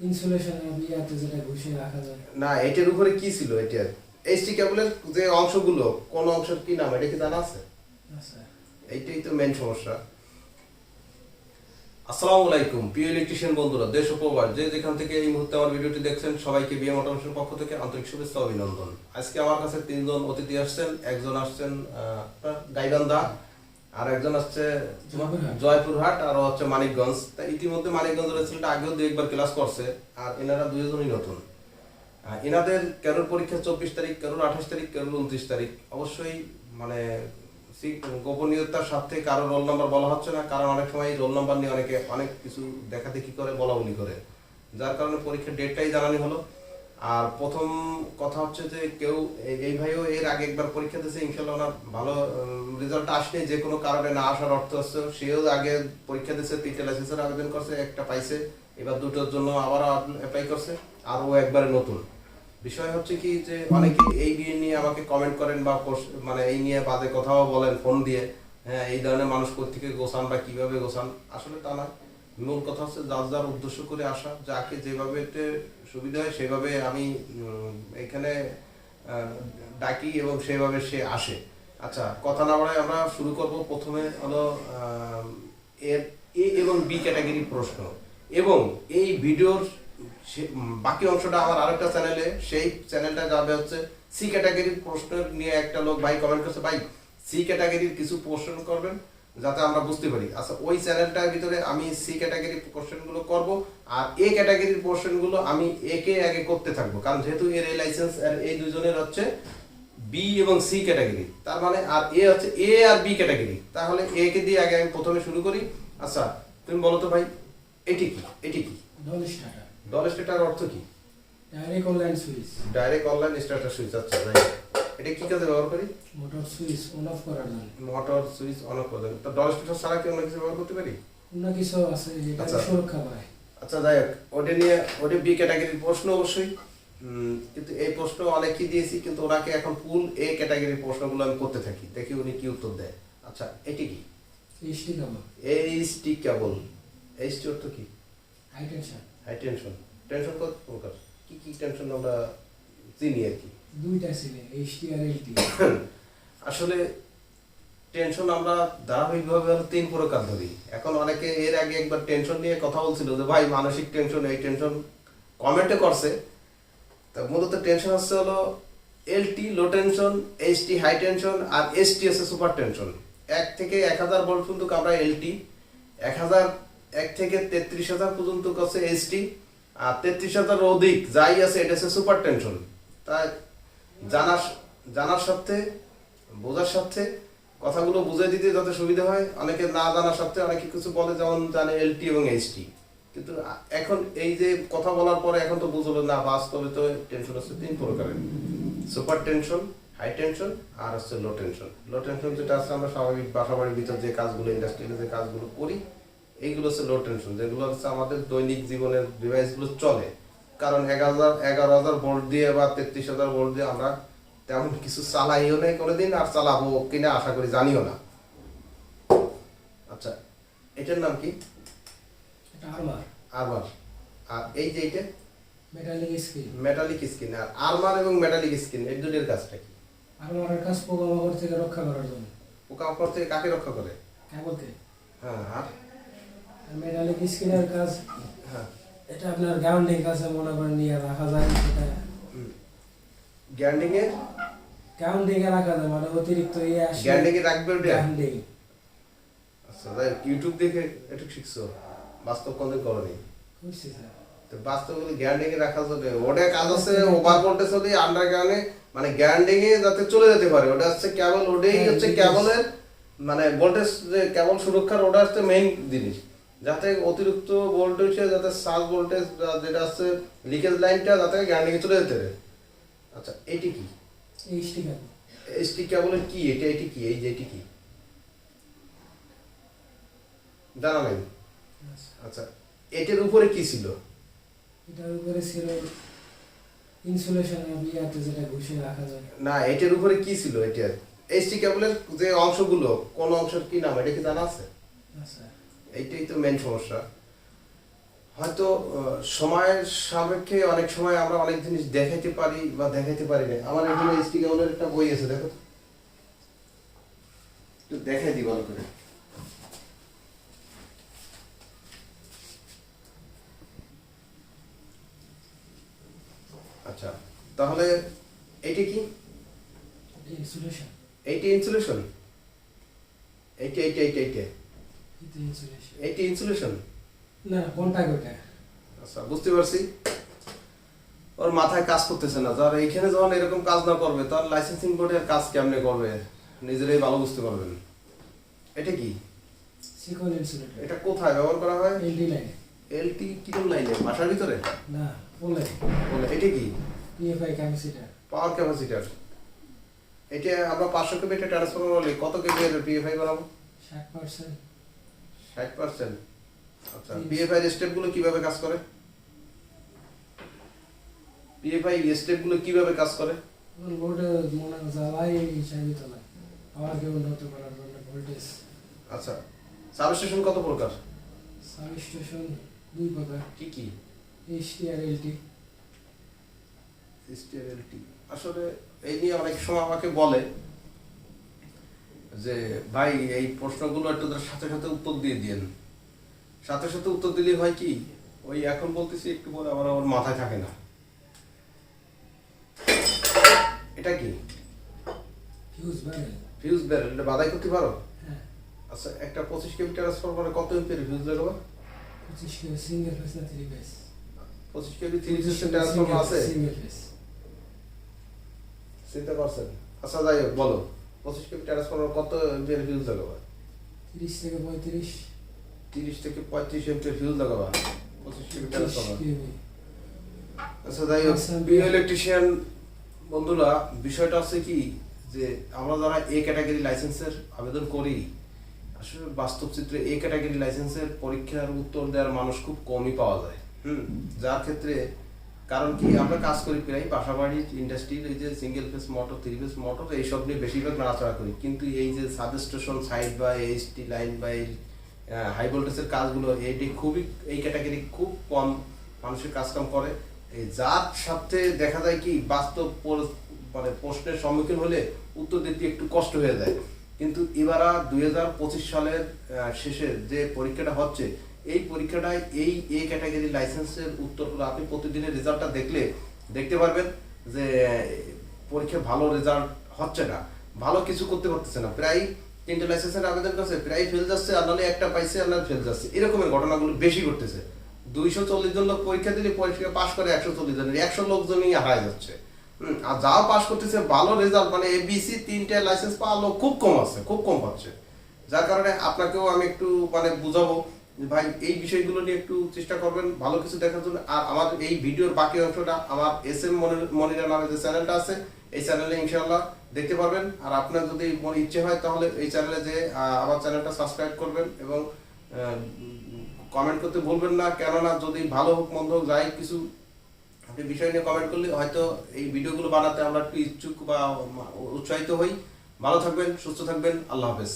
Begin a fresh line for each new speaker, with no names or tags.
Insulation ইয়াতে যেটা ঘুষে রাখা যায়।
না এটার উপরে কি ছিল এটা? এইচটি কেবলের যে অংশগুলো কোন অংশের কি নাম? এটা কি জানা আছে? এইটাই তো মেন সমস্যা। আসসালামু আলাইকুম প্রিয় ইলেকট্রিশিয়ান বন্ধুরা দেশ ও যে যেখান থেকে এই মুহূর্তে আমার ভিডিওটি দেখছেন সবাইকে বিএম অটোমেশনের পক্ষ থেকে আন্তরিক শুভেচ্ছা অভিনন্দন। আজকে আমার কাছে তিনজন অতিথি আসছেন একজন আসছেন গাইবান্ধা আর একজন
জয়পুরহাট।
আর হচ্ছে মানিকগঞ্জ। তা ইতিমধ্যে মানিকগঞ্জের আগেও দু একবার ক্লাস করছে আর এনারা দুইজনই নতুন। এনাদের কারোর পরীক্ষা চব্বিশ তারিখ কারোর আঠাশ তারিখ কারোর উনত্রিশ তারিখ। অবশ্যই মানে গোপনীয়তার সাথে কারও রোল নাম্বার বলা হচ্ছে না কারণ অনেক সময় রোল নাম্বার নিয়ে অনেকে অনেক কিছু দেখা দেখি করে বলা বলি করে। যার কারণে পরীক্ষার ডেটটাই জানানি হলো। আর প্রথম কথা হচ্ছে যে কেউ এই- ভাইও এর আগে একবার পরীক্ষা দিয়েছে ইনশাল্লাহ ওনার ভালো রেজাল্ট আসলে যে কোনো কারণে না আসার অর্থ হচ্ছে সেও আগে পরীক্ষা দিয়েছে তিনটে লাইসেন্সের আবেদন করছে, একটা পাইছে, এবার দুটোর জন্য আবার অ্যাপ্লাই করছে, আর ও একবারে নতুন। বিষয় হচ্ছে কি যে অনেকে এই নিয়ে নিয়ে আমাকে কমেন্ট করেন বা মানে এই নিয়ে বাজে কথাও বলেন ফোন দিয়ে হ্যাঁ এই ধরনের মানুষ কোথেকে গোছান বা কীভাবে গোছান, আসলে তা নয়। মূল কথা হচ্ছে যার যার উদ্দেশ্য করে আসা, যাকে যেভাবে সুবিধা হয় সেভাবে আমি এখানে ডাকি এবং সেভাবে সে আসে। আচ্ছা কথা না বাড়ায় আমরা শুরু করব। প্রথমে হলো এর এ এবং বি ক্যাটাগরি প্রশ্ন। এবং এই ভিডিওর বাকি অংশটা আমার আরেকটা চ্যানেলে, সেই চ্যানেলটা যাবে হচ্ছে সি ক্যাটাগরির প্রশ্ন নিয়ে একটা লোক ভাই কমেন্ট করছে, ভাই, সি ক্যাটাগরির কিছু প্রশ্ন করবেন? যাতে আমরা বুঝতে পারি। আচ্ছা ওই চ্যানেলটার ভিতরে আমি সি ক্যাটাগরির কোশ্চেনগুলো করব আর এ ক্যাটাগরির কোশ্চেনগুলো আমি একে আগে করতে থাকব। কারণ যেহেতু এর এই লাইসেন্স আর এই দুজনের হচ্ছে বি এবং সি ক্যাটাগরি। তার মানে আর এ হচ্ছে এ আর বি ক্যাটাগরি। তাহলে এ কে দিয়ে আগে আমি প্রথমে শুরু করি। আচ্ছা তুমি বলো তো ভাই এটি কি? এটি কি?
DOL starter.
অর্থ কি?
Direct online switch
direct online starter switch আচ্ছা রাইট এটা কি কাজে ব্যবহার করি?
মোটর সুইচ অন অফ করার জন্য।
মোটর সুইচ অন অফ করে তো ডল স্টেটার ছাড়া কি অন্য কিছু ব্যবহার করতে পারি?
অন্য কিছু আছে যেটা
আচ্ছা।
সুরক্ষা পায়।
আচ্ছা যাই হোক। ওটা নিয়ে ওটা বি ক্যাটাগরির প্রশ্ন অবশ্যই। কিন্তু এই প্রশ্ন অনেকই দিয়েছি কিন্তু ওনাকে এখন ফুল এ ক্যাটাগরির প্রশ্নগুলো আমি করতে থাকি। দেখি উনি কি উত্তর দেয়। আচ্ছা এটি কি?
HT cable
HT cable HT অর্থ কি?
High tension
high tension tension কত প্রকার? কি কি টেনশন আমরা চিনি আর কি?
দুইটা ছিল এইচটি আর এলটি
আসলে টেনশন আমরা ধারাবাহিকভাবে তিন প্রকার ধরি। এখন অনেকে এর আগে একবার টেনশন নিয়ে কথা বলছিল যে, ভাই, মানসিক টেনশন এই টেনশন কমেন্টে করছে। তা মূলত টেনশন হচ্ছে হলো LT low tension HT high tension আর এসটি হচ্ছে সুপার টেনশন এক থেকে এক হাজার ভোল্ট পর্যন্ত আমরা এলটি এক হাজার, এক থেকে তেত্রিশ হাজার পর্যন্ত হচ্ছে এইচটি আর তেত্রিশ হাজার অধিক যাই আছে, এটা হচ্ছে সুপার টেনশন তাই জানার জানার সাথে বোঝার সাথে কথাগুলো বুঝে দিতে যাতে সুবিধা হয়। অনেকে না জানার সাথে অনেকে কিছু বলে, যেমন জানে এলটি এবং এইচটি কিন্তু এখন এই যে কথা বলার পরে এখন তো বুঝলো না, বাস্তবে তো টেনশন হচ্ছে তিন প্রকারের সুপার টেনশন হাই টেনশন আর হচ্ছে লো টেনশন লো টেনশন যেটা আছে আমরা স্বাভাবিক বাসা বাড়ির ভিতর যে কাজগুলো ইন্ডাস্ট্রিতে যে কাজগুলো করি, এইগুলো হচ্ছে লো টেনশন যেগুলো হচ্ছে আমাদের দৈনিক জীবনের ডিভাইসগুলো চলে। কারণ এগারো হাজার এগারো হাজার ভোল্ট দিয়ে বা তেত্রিশ হাজার ভোল্ট দিয়ে আমরা তেমন কিছু চালাইও নেই কোনোদিন আর চালাবো কিনা আশা করি জানিও না। আচ্ছা এটার নাম কি?
আরমার।
আর এই যে এটা
মেটালিক স্ক্রিন
মেটালিক স্কিন আর আরমার এবং মেটালিক স্কিন এই দুটোর কাজটা কি?
আর্মারের কাজ পোকামাকড় থেকে রক্ষা করার জন্য।
পোকামাকড় থেকে কাকে রক্ষা করে?
কেবলকে।
হ্যাঁ আর?
মেটালিক স্ক্রিনের কাজ
হ্যাঁ।
এটা আপনার গ্রাউন্ডিং কাছে মনে করেন নিয়ে রাখা যায় সেটা।
গ্যান্ডিং এর
গ্রাউন্ডিং এ রাখা যায় মানে অতিরিক্ত ইয়ে আসে
গ্যান্ডিং এ রাখবে ওটা?
গ্রাউন্ডিং
আচ্ছা তাই ইউটিউব দেখে এটা শিখছো। বাস্তব কোনদিন করনি
বুঝছি স্যার।
তো বাস্তব গ্যান্ডিং এ রাখা যাবে। ওটা কাজ আছে ওভার ভোল্টেজ হলে আন্ডারগ্রাউন্ডে মানে গ্যান্ডিং এ যাতে চলে যেতে পারে। ওটা হচ্ছে কেবল ওটাই
হ্যাঁ,
হচ্ছে কেবলের মানে ভোল্টেজ যে কেবল সুরক্ষার ওটা হচ্ছে মেইন জিনিস। যাতে অতিরিক্ত ভোল্টেজে যাতে সাজ ভোল্টেজ যেটা আছে লিকেজ লাইনটা যাতে গ্যান্ডিং এ চলে যেতে পারে। আচ্ছা এটি কি?
এইচটি
কেবলের কি? এটা এটি কি? এই যে এটি কি? জানা নাই? আচ্ছা এটার উপরে কি ছিল?
এটার উপরে ছিল ইনসুলেশন ইয়াতে যেটা ঘুষে রাখা যায়।
না এটার উপরে কি ছিল? এটা এইচটি কেবলের যে অংশগুলো কোন অংশের কি নাম? এটা কি জানা আছে?
আচ্ছা
এইটাই তো মেন সমস্যা। হয়তো সময়ের সাপেক্ষে অনেক সময় আমরা অনেক জিনিস দেখাইতে পারি বা দেখাইতে পারি না আমার এখানে এসটি কেবলের একটা বই আছে দেখো তো। দেখাই দিই ভালো করে। আচ্ছা তাহলে এইটা কি?
ইনসুলেশন
এইটা ইনসুলেশন এইটা এইটা এইটা এইটা। এইটা ইনসুলেশন
না কোনটা কোনটা
আচ্ছা বুঝতে পারছি। ওর মাথায় কাজ করতেছে না। যার এইখানে যখন এরকম কাজ না করবে তার লাইসেন্সিং বোর্ডের কাজ কেমনে করবে? নিজেরাই ভালো বুঝতে পারবেন। এটা কি?
ইনসুলেটর
এটা কোথায় ব্যবহার করা হয়?
এলডি লাইন
এলটি কিরম লাইনে বাসার ভিতরে?
না বলে
বলে এটা কি?
পিএফআই ক্যাপাসিটার
পাওয়ার ক্যাপাসিটার এটা আমরা পাঁচশো কেবি এটা ট্রান্সফার করলে কত কেবি এর পিএফআই বানাবো?
ষাট পার্সেন্ট
ষাট পার্সেন্ট আচ্ছা স্টেপগুলো কীভাবে কাজ করে? পিএফআই স্টেপগুলো কীভাবে কাজ করে?
লোডে মনে জ্বালাই চাইবি তোলা আবার কেউ উন্নত করার জন্য ভোল্টেজ
আচ্ছা সাবস্টেশন কত প্রকার?
সাব স্টেশন দুই প্রকার।
কি কি?
এইচটি আর এলটি
এসটিআরএলটি আসলে এই নিয়ে অনেক সময় আমাকে বলে যে ভাই এই প্রশ্নগুলো একটু সাথে সাথে উত্তর দিয়ে দিয়েন। সাথে সাথে উত্তর দিলে হয় কি ওই এখন বলতেছি একটু পরে আবার আমার মাথায় থাকে না। এটা কি?
ফিউজ ব্যারেল
ফিউজ ব্যারেল এটা বাধাই করতে পারো?
হ্যাঁ।
আচ্ছা একটা পঁচিশ কেবি ট্রান্সফরমারে কত এমপির ফিউজ লাগাবো
পঁচিশ কিলো সিঙ্গেল ফেস না থ্রি ফেস
পঁচিশ কেবি থ্রি সিস্টেম ট্রান্সফরমার আছে?
সিঙ্গেল ফেস
চিন্তা করছেন আচ্ছা যাই হোক বলো। পঁচিশ কেবি ট্রান্সফরমার কত এমপির ফিউজ লাগাবো
তিরিশ থেকে পঁয়ত্রিশ।
তিরিশ থেকে পঁয়ত্রিশ এমপির ফিউজ লাগাবা পঁচিশ কেবি ট্রান্সফরমার আচ্ছা যাই হোক
আচ্ছা,
ইলেকট্রিশিয়ান বন্ধুরা বিষয়টা হচ্ছে কি যে আমরা যারা এ ক্যাটাগরি লাইসেন্সের আবেদন করি আসলে বাস্তব চিত্রে এ ক্যাটাগরি লাইসেন্সের পরীক্ষার উত্তর দেওয়ার মানুষ খুব কমই পাওয়া যায়। হুম যার ক্ষেত্রে কারণ কি, আমরা কাজ করি প্রায় পাশাপাশি ইন্ডাস্ট্রির এই যে single phase motor three phase motor এইসব নিয়ে বেশিরভাগ নাড়াচড়া করি। কিন্তু এই যে সাবস্টেশন সাইড বা এইচটি লাইন বা এই হাই ভোল্টেজের কাজগুলো, এটি খুবই, এই ক্যাটাগরি খুব কম মানুষের কাজকাম করে। এই যার সাথে দেখা যায় কি, বাস্তব মানে প্রশ্নের সম্মুখীন হলে উত্তর দিতে একটু কষ্ট হয়ে যায়। কিন্তু এবারা দুই হাজার পঁচিশ সালের শেষে যে পরীক্ষাটা হচ্ছে এই পরীক্ষাটায় এই এ ক্যাটাগরি লাইসেন্সের উত্তরগুলো আপনি প্রতিদিনের রেজাল্টটা দেখলে দেখতে পারবেন যে আহ, পরীক্ষায় ভালো রেজাল্ট হচ্ছে না ভালো কিছু করতে পারতেছে না। প্রায় তিনটে লাইসেন্সের আবেদন করছে প্রায় ফেল যাচ্ছে আর নাহলে একটা পাইছে আর ফেল যাচ্ছে। এরকমের ঘটনাগুলো বেশি ঘটতেছে। দুইশো চল্লিশ জন লোক পরীক্ষা দিলে পরীক্ষা পাশ করে একশো চল্লিশ জনের একশো লোকজনই হারায় যাচ্ছে। হুম, আর যাও পাশ করতেছে ভালো রেজাল্ট মানে এবিসি তিনটে লাইসেন্স পাওয়া লোক খুব কম আছে খুব কম পাচ্ছে। যার কারণে আপনাকেও আমি একটু মানে বুঝাবো যে ভাই, এই বিষয়গুলো নিয়ে একটু চেষ্টা করবেন, ভালো কিছু দেখার জন্য। আর আমার এই ভিডিওর বাকি অংশটা আমার এস এম মনিরা নামে যে চ্যানেলটা আছে, এই চ্যানেলে ইনশাল্লাহ দেখতে পারবেন। আর আপনার যদি মনে ইচ্ছে হয়, তাহলে এই চ্যানেলে যে আমার চ্যানেলটা সাবস্ক্রাইব করবেন এবং কমেন্ট করতে ভুলবেন না। কেননা যদি ভালো হোক, মন্দ হোক, যাই কিছু আপনি বিষয় নিয়ে কমেন্ট করলে হয়তো এই ভিডিওগুলো বানাতে আমরা একটু ইচ্ছুক বা উৎসাহিত হই। ভালো থাকবেন, সুস্থ থাকবেন। আল্লাহ হাফেজ।